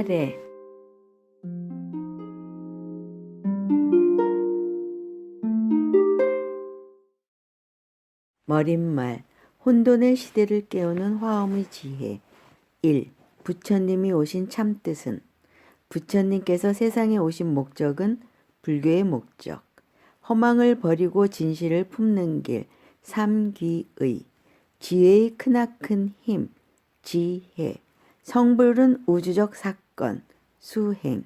차례 머릿말 혼돈의 시대를 깨우는 화엄의 지혜. 1. 부처님이 오신 참뜻은. 부처님께서 세상에 오신 목적은 불교의 목적. 허망을 버리고 진실을 품는 길 삼귀의. 지혜의 크나큰 힘 지혜 성불은 우주적 사건 수행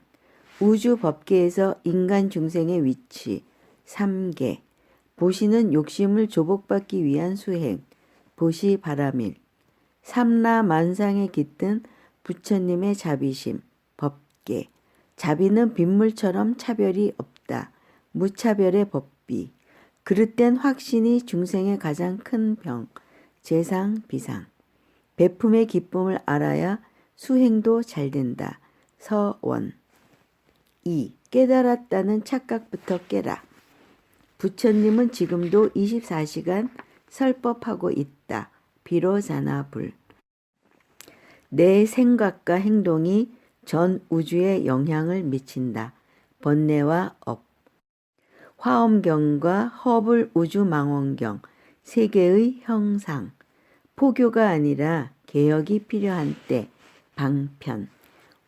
우주 법계에서 인간 중생의 위치 삼계 보시는 욕심을 조복받기 위한 수행 보시 바라밀 삼라 만상에 깃든 부처님의 자비심 법계 자비는 빗물처럼 차별이 없다 무차별의 법비 그릇된 확신이 중생의 가장 큰 병 재상 비상. 베품의 기쁨을 알아야 수행도 잘 된다 서원 2. 깨달았다는 착각부터 깨라 부처님은 지금도 24시간 설법하고 있다. 비로자나불. 내 생각과 행동이 전 우주에 영향을 미친다. 번뇌와 업. 화엄경과 허불 우주망원경 세 개의 형상. 포교가 아니라 개혁이 필요한 때 방편.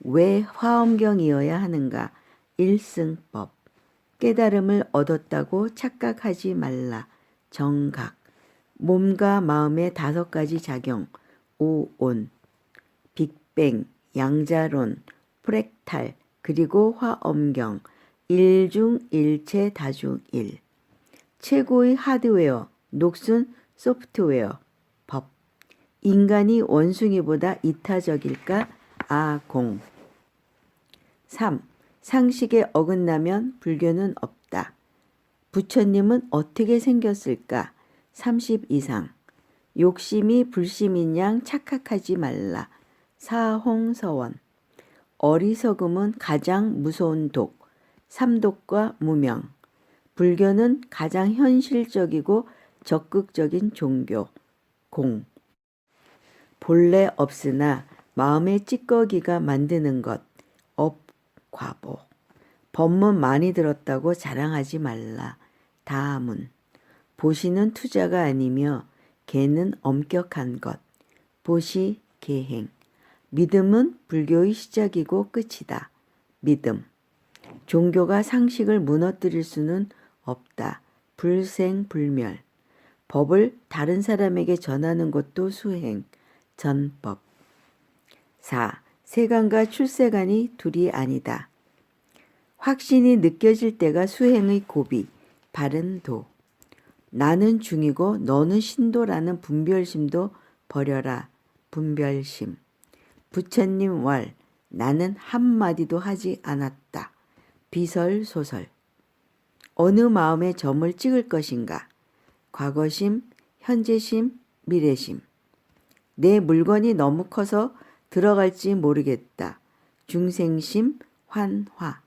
왜 화엄경이어야 하는가? 일승법. 깨달음을 얻었다고 착각하지 말라. 정각. 몸과 마음의 다섯 가지 작용. 오온. 빅뱅, 양자론, 프랙탈, 그리고 화엄경. 일중일체 다중일. 최고의 하드웨어, 녹슨 소프트웨어, 법. 인간이 원숭이보다 이타적일까? 아공. 3. 상식에 어긋나면 불교는 없다. 부처님은 어떻게 생겼을까? 30 이상. 욕심이 불심인 양 착각하지 말라. 사홍서원. 어리석음은 가장 무서운 독. 삼독과 무명. 불교는 가장 현실적이고 적극적인 종교. 공. 본래 없으나 마음의 찌꺼기가 만드는 것. 업. 과보. 법문 많이 들었다고 자랑하지 말라. 다문. 보시는 투자가 아니며 개는 엄격한 것. 보시 계행. 믿음은 불교의 시작이고 끝이다. 믿음. 종교가 상식을 무너뜨릴 수는 없다. 불생불멸. 법을 다른 사람에게 전하는 것도 수행. 전법. 4. 세간과 출세간이 둘이 아니다. 확신이 느껴질 때가 수행의 고비, 바른 도. 나는 중이고 너는 신도라는 분별심도 버려라. 분별심. 부처님 왈, 나는 한마디도 하지 않았다. 비설 소설. 어느 마음에 점을 찍을 것인가? 과거심, 현재심, 미래심. 내 물건이 너무 커서 들어갈지 모르겠다. 중생심, 환화.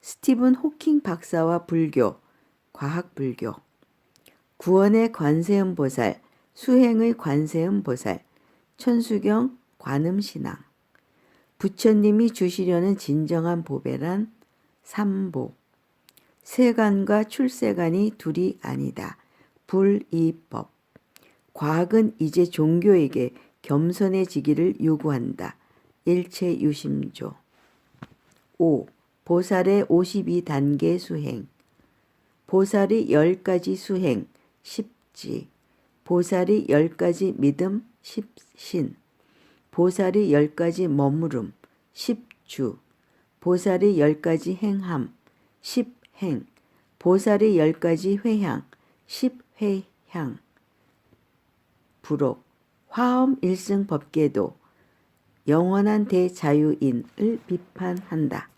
스티븐 호킹 박사와 불교, 과학 불교. 구원의 관세음 보살, 수행의 관세음 보살, 천수경 관음 신앙. 부처님이 주시려는 진정한 보배란 삼보. 세간과 출세간이 둘이 아니다. 불이법. 과학은 이제 종교에게 겸손해지기를 요구한다. 일체 유심조. 5. 보살의 52단계 수행. 보살이 10가지 수행, 10지. 보살이 10가지 믿음, 10신. 보살이 10가지 머무름, 10주. 보살이 10가지 행함, 10행. 보살이 10가지 회향, 10회향. 불옥, 화엄 일승 법계도 영원한 대자유인을 비판한다.